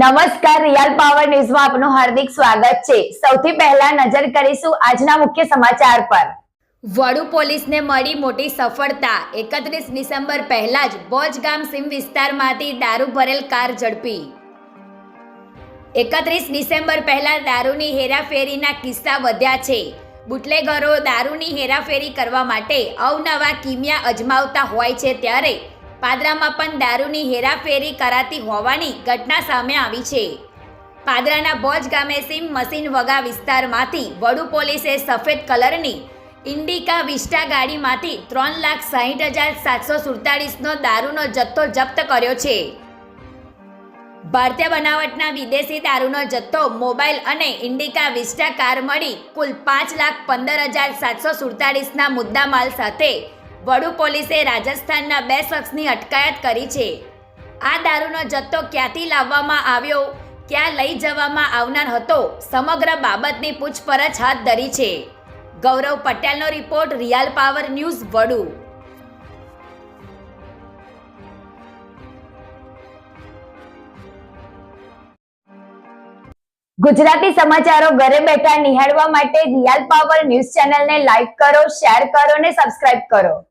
નમસ્કાર real power ન્યૂઝમાં આપનું હાર્દિક સ્વાગત છે. સૌથી પહેલા નજર કરીશું આજના મુખ્ય સમાચાર પર. વડુ પોલીસને મળી મોટી સફળતા. એકત્રીસ ડિસેમ્બર પહેલા જ બોજગામ સીમ વિસ્તારમાંથી દારૂ ભરેલ કાર ઝડપી. એકત્રીસ ડિસેમ્બર પહેલા દારૂની હેરાફેરીના કિસ્સા વધ્યા છે. બુટલેગરો દારૂની હેરાફેરી કરવા માટે અવનવા કિમિયા અજમાવતા હોય છે ત્યારે પાદરામાં પણ દારૂની હેરાફેરી કરાતી હોવાની ઘટના સામે આવી છે. પાદરાના બોજ ગામે સીમ મશીન વગા વિસ્તારમાંથી વડુ પોલીસે સફેદ કલરની ઇન્ડિકા વિસ્ટા ગાડીમાંથી ત્રણ લાખ સાહીઠ હજાર સાતસો સુડતાલીસનો દારૂનો જથ્થો જપ્ત કર્યો છે. ભારતીય બનાવટના વિદેશી દારૂનો જથ્થો, મોબાઈલ અને ઇન્ડિકા વિસ્ટા કાર મળી કુલ પાંચ લાખ પંદર હજાર સાતસો સુડતાલીસના મુદ્દામાલ સાથે વડુ પોલીસે રાજસ્થાનના બે શખ્સની અટકાયત કરી છે. આ દારૂનો જથ્થો ક્યાંથી લાવવામાં આવ્યો, ક્યાં લઈ જવામાં આવનાર હતો, સમગ્ર બાબતની પૂછપરછ હાથ ધરી છે. ગૌરવ પટેલનો report real power news, Vadu. Gujarati સમાચારો ઘરે બેઠા નિહાળવા માટે રિયલ પાવર ન્યૂઝ ચેનલને લાઈક કરો, શેર કરો અને સબસ્ક્રાઇબ કરો.